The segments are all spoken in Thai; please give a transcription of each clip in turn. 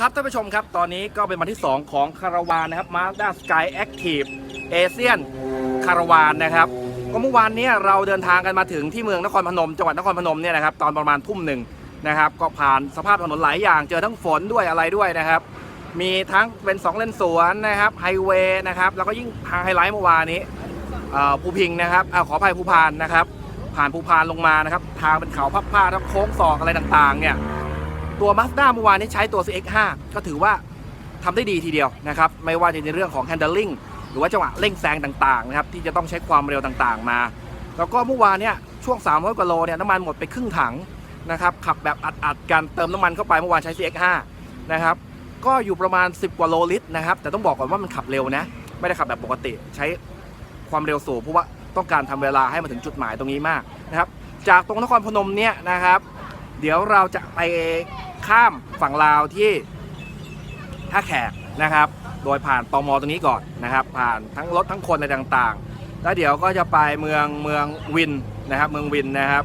ครับท่านผู้ชมครับ ตอนนี้ก็เป็นวันที่ 2 ของคาราวานนะครับ Mazda Sky Active Asian คาราวานนะครับก็เมื่อวานนี้เราเดินทางกันมาถึงที่เมืองนครพนมจังหวัดนครพนมเนี่ยนะครับตอนประมาณทุ่มหนึ่งนะครับ ก็ผ่านสภาพถนนหลายอย่างเจอทั้งฝนด้วยอะไรด้วยนะครับ มีทั้งเป็น 2 เลนสวนนะครับไฮเวย์นะครับแล้วก็ยิ่งทางไฮไลท์เมื่อวานนี้ภูพิงนะครับอขออภัยภูพานนะครับ ผ่านภูพานลงมานะครับ ทางเป็นเขาพับผ้าทั้งโค้งศอกอะไรต่างๆเนี่ย ตัว Mazda เมื่อวานนี้ใช้ตัว CX5 ก็ถือว่าทำได้ดีทีเดียวนะครับ ไม่ว่าจะในเรื่องของ handling หรือว่าจังหวะเร่งแซงต่างๆนะครับที่จะต้องใช้ความเร็วต่างๆมา แล้วก็เมื่อวานเนี่ยช่วง 300 กว่าโลเนี่ยน้ำมันหมดไปครึ่งถังนะครับขับแบบอัดๆกันเติมน้ำมันเข้าไปเมื่อวานใช้ CX5 นะครับก็อยู่ประมาณ 10 กว่าโลลิตรนะครับแต่ต้องบอกก่อนว่ามันขับเร็วนะไม่ได้ขับแบบปกติใช้ความเร็วสูงเพราะว่าต้องการทำเวลาให้มาถึงจุดหมายตรงนี้มากนะครับจากตรงนครพนมเนี่ยนะครับ เดี๋ยวเราจะไปข้ามฝั่งลาวที่ท่าแขกนะครับ โดยผ่านตมอตรงนี้ก่อนนะครับ ผ่านทั้งรถทั้งคนอะไรต่างๆ แล้วเดี๋ยวก็จะไปเมืองเมืองวินนะครับ เมืองวินนะครับ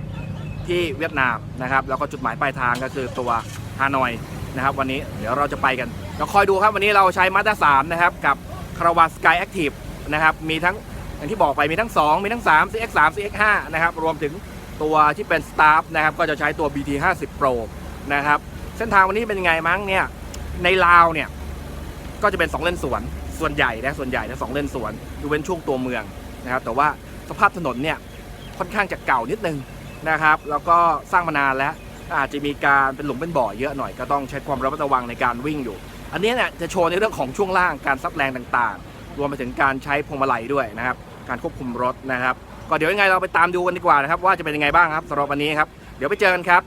ที่เวียดนามนะครับ แล้วก็จุดหมายปลายทางก็คือตัวฮานอยนะครับ วันนี้เดี๋ยวเราจะไปกันเราคอยดูครับวันนี้เราใช้มาด้าสามนะครับกับคาราวาสกายแอคทีฟนะครับมีทั้งอย่างที่บอกไปมีทั้ง 2 มีทั้ง 3 CX3 CX5 นะครับรวมถึง ตัวที่เป็นสตาฟนะครับก็จะใช้ตัว BT 50 Pro นะครับเส้นทางวันนี้เป็นยังไงมั้งเนี่ยในลาวเนี่ยก็จะเป็น 2 เลนสวน ส่วนใหญ่นะส่วนใหญ่นะสองเลนสวนดูเป็นช่วงตัวเมืองนะครับแต่ว่าสภาพถนนเนี่ยค่อนข้างจะเก่านิดนึงนะครับแล้วก็สร้างมานานแล้วอาจจะมีการเป็นหลุมเป็นบ่อเยอะหน่อยก็ต้องใช้ความระมัดระวังในการวิ่งอยู่ อันนี้เนี่ยจะโชว์ในเรื่องของช่วงล่างการซับแรงต่างๆ รวมไปถึงการใช้พวงมาลัยด้วยนะครับการควบคุมรถนะครับ ก็เดี๋ยวยังไงเราไปตามดูกันดีกว่านะครับว่าจะเป็นยังไงบ้างครับสำหรับวันนี้ครับเดี๋ยวไปเจอกันครับ